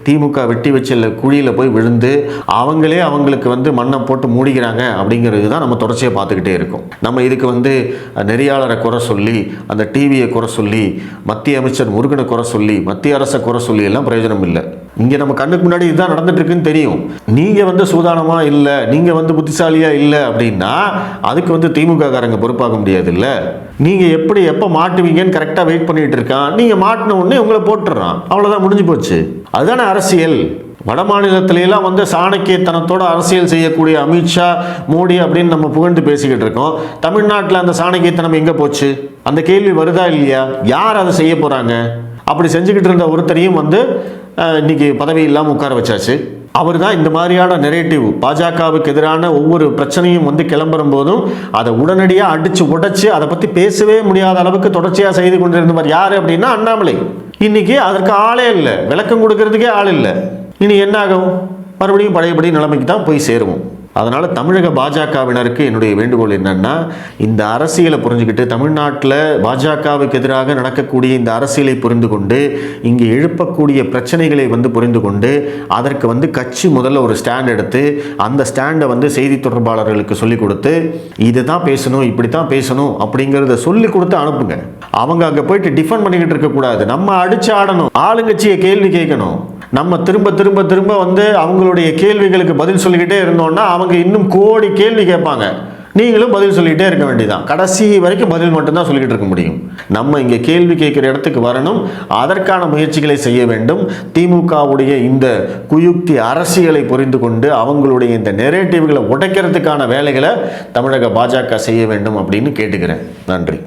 திமுக வெட்டி வச்சல குழியில் போய் விழுந்து அவங்களே அவங்களுக்கு வந்து மண்ணை போட்டு மூடிக்கிறாங்க அப்படிங்கிறது தான் நம்ம தொடர்ச்சியாக பார்த்துக்கிட்டே இருக்கோம். நம்ம இதுக்கு வந்து நெறியாளரை குறை சொல்லி அந்த டிவியை குறை சொல்லி மத்திய அமைச்சர் முருகனை குறை சொல்லி மத்திய அரசை குறை சொல்லி எல்லாம் பிரயோஜனம் இல்லை. இங்கே நம்ம கண்ணுக்கு முன்னாடி இதுதான் நடந்துட்டுருக்குன்னு தெரியும். நீங்கள் வந்து சூதானமாக இல்லை நீங்கள் வந்து புத்திசாலியாக இல்லை அப்படின்னா அதுக்கு வந்து திமுக காரங்க பொறுப்பாக முடியாது இல்லை நீங்கள் எப்படி எப்போ மாட்டுவீங்கன்னு கரெக்டாக வெயிட் பண்ணிகிட்டு இருக்கான். நீங்கள் மாட்டின உடனே உங்களை போட்டுடுறான். அவ்வளோதான் முடிஞ்சு போச்சு. அதுதானே அரசியல். வட மாநிலத்துல வந்து சாணக்கியத்தனத்தோட அரசியல் செய்யக்கூடிய அமித்ஷா மோடி அப்படின்னு நம்ம புகழ்ந்து பேசிக்கிட்டு இருக்கோம். தமிழ்நாட்டில் அந்த சாணக்கியத்தனம் எங்கே போச்சு? அந்த கேள்வி வருதா இல்லையா? யார் அதை செய்ய போகிறாங்க அப்படி செஞ்சுக்கிட்டு இருந்த ஒருத்தரையும் வந்து இன்னைக்கு பதவி இல்லாமல் உட்கார வச்சாச்சு. அவர் தான் இந்த மாதிரியான நெரேட்டிவ் பாஜகவுக்கு எதிரான ஒவ்வொரு பிரச்சனையும் வந்து கிளம்புறும் போதும் அதை உடனடியாக அடித்து உடைச்சு அதை பற்றி பேசவே முடியாத அளவுக்கு தொடர்ச்சியாக செய்து கொண்டிருந்தவர் யார் அப்படின்னா அண்ணாமலை. இன்னைக்கு அதற்கு ஆளே இல்லை. விளக்கம் கொடுக்கறதுக்கே ஆள் இல்லை. இனி என்ன ஆகும் மறுபடியும் பழையபடி நிலைமைக்கு தான் போய் சேருவோம். அதனால் தமிழக பாஜகவினருக்கு என்னுடைய வேண்டுகோள் என்னன்னா இந்த அரசியலை புரிஞ்சுக்கிட்டு தமிழ்நாட்டில் பாஜகவுக்கு எதிராக நடக்கக்கூடிய இந்த அரசியலை புரிந்து கொண்டு இங்கே எழுப்பக்கூடிய பிரச்சனைகளை வந்து புரிந்து கொண்டு அதற்கு வந்து கட்சி முதல்ல ஒரு ஸ்டாண்ட் எடுத்து அந்த ஸ்டாண்டை வந்து செய்தி தொடர்பாளர்களுக்கு சொல்லிக் கொடுத்து இதுதான் பேசணும் இப்படி தான் பேசணும் அப்படிங்கிறத சொல்லி கொடுத்து அனுப்புங்க. அவங்க அங்கே போயிட்டு டிஃபெண்ட் பண்ணிக்கிட்டு இருக்கக்கூடாது. நம்ம அடிச்சு ஆடணும். ஆளுங்கட்சியை கேள்வி கேட்கணும். நம்ம திரும்ப திரும்ப திரும்ப வந்து அவங்களுடைய கேள்விகளுக்கு பதில் சொல்லிக்கிட்டே இருந்தோம்னா அவங்க இன்னும் கோடி கேள்வி கேட்பாங்க. நீங்களும் பதில் சொல்லிகிட்டே இருக்க வேண்டியதான் கடைசி வரைக்கும் பதில் மட்டும்தான் சொல்லிக்கிட்டு இருக்க முடியும். நம்ம இங்கே கேள்வி கேட்குற இடத்துக்கு வரணும். அதற்கான முயற்சிகளை செய்ய வேண்டும். திமுகவுடைய இந்த குயுக்தி அரசியலை புரிந்து கொண்டு அவங்களுடைய இந்த நெரேட்டிவ்களை உடைக்கிறதுக்கான வேலைகளை தமிழக பாஜக செய்ய வேண்டும் அப்படின்னு கேட்டுக்கிறேன். நன்றி.